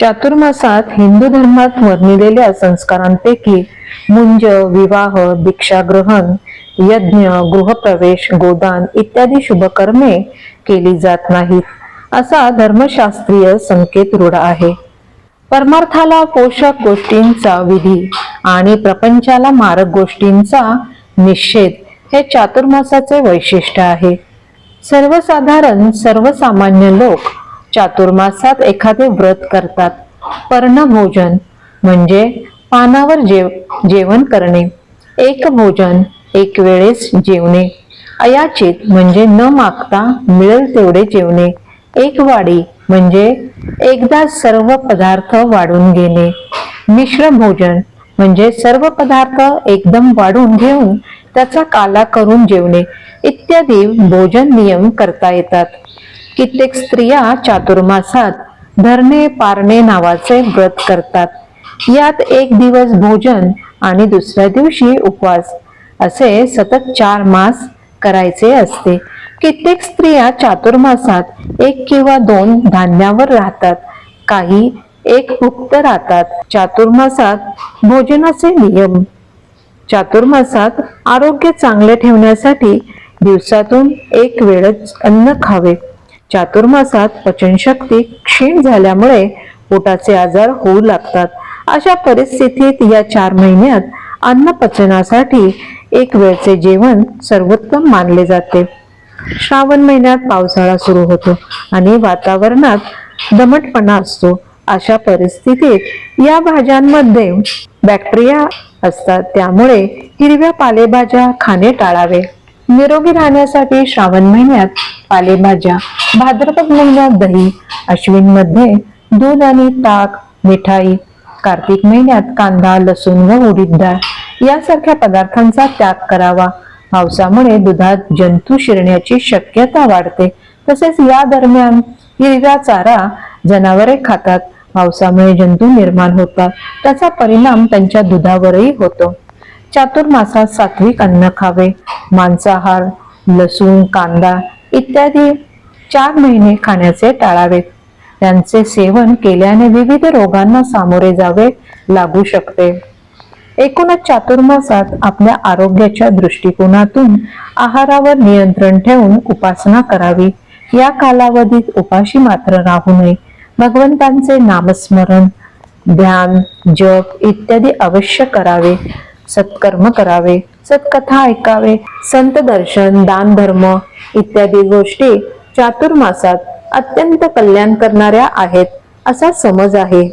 चातुर्मासात हिंदू धर्मात वर्णिलेल्या संस्कारांपैकी मुंज विवाह दीक्षाग्रहण यज्ञ गृहप्रवेश गोदान इत्यादी शुभकर्मे केली जात नाहीत असा धर्मशास्त्रीय संकेत रूढ आहे. परमार्थाला पोषक गोष्टींचा विधी आणि प्रपंचाला मारक गोष्टींचा निषेध हे चातुर्मासाचे वैशिष्ट्य आहे. सर्वसाधारण सर्वसामान्य लोक चातुर्मासात एखादे व्रत करतात. पर्णभोजन म्हणजे पानावर जेव जेवण करणे. एक भोजन एक वेळेस जेवणे. अयाचित म्हणजे न मागता मिळेल तेवढे जेवणे. एक वाडी म्हणजे एकदा सर्व पदार्थ वाढून घेणे. मिश्र भोजन म्हणजे सर्व पदार्थ एकदम वाढून घेऊन त्याचा काला करून जेवणे. इत्यादी भोजन नियम करता येतात. कित्येक स्त्रिया चातुर्मासात धरणे पारणे नावाचे व्रत करतात. यात एक दिवस भोजन आणि दुसऱ्या दिवशी उपवास असे सतत चार मास करायचे असते. कित्येक स्त्रिया चातुर्मासात एक किंवा दोन धान्यावर राहतात. काही एक उक्त राहतात. चातुर्मासात भोजनाचे नियम. चातुर्मासात आरोग्य चांगले ठेवण्यासाठी दिवसातून एक वेळच अन्न खावे. चातुर्मासात पचनशक्ती क्षीण झाल्यामुळे पोटाचे आजार होऊ लागतात. अशा परिस्थितीत या चार महिन्यात अन्न पचनासाठी एक वेळचे जेवण सर्वोत्तम मानले जाते. श्रावण महिन्यात पावसाळा सुरू होतो आणि वातावरणात दमटपणा असतो. अशा परिस्थितीत या भाज्यांमध्ये बॅक्टेरिया असतात. त्यामुळे हिरव्या पालेभाज्या खाणे टाळावे. निरोगी राहण्यासाठी श्रावण महिन्यात पालेभाज्या भाद्रपद महिन्यात दही अश्विनमध्ये दूध आणि ताक मिठाई कार्तिक महिन्यात कांदा लसूण व उडीद डाळ यासारख्या पदार्थांचा त्याग करावा. पावसामुळे दुधात जंतू शिरण्याची शक्यता वाढते. तसेच या दरम्यान हिरव्या चारा जनावरे खातात. पावसामुळे जंतू निर्माण होतात. त्याचा परिणाम त्यांच्या दुधावरही होतो. चातुर्मासात सात्विक अन्न खावे. मांसाहार लसूण कांदा इत्यादी चार महिने खाण्याचे टाळावे. त्यांचे सेवन केल्याने विविध रोगांना सामोरे जावे लागू शकते. एकूणच चातुर्मासात आपल्या आरोग्याच्या दृष्टिकोनातून आहारावर नियंत्रण ठेवून उपासना करावी. या कालावधीत उपाशी मात्र राहू नये. भगवंतांचे नामस्मरण ध्यान जप इत्यादी अवश्य करावे. सत्कर्म करावे. सत्कथा ऐकावे. संत दर्शन दान धर्म इत्यादी गोष्टी चातुर्मासात अत्यंत कल्याण करणाऱ्या आहेत असा समज आहे.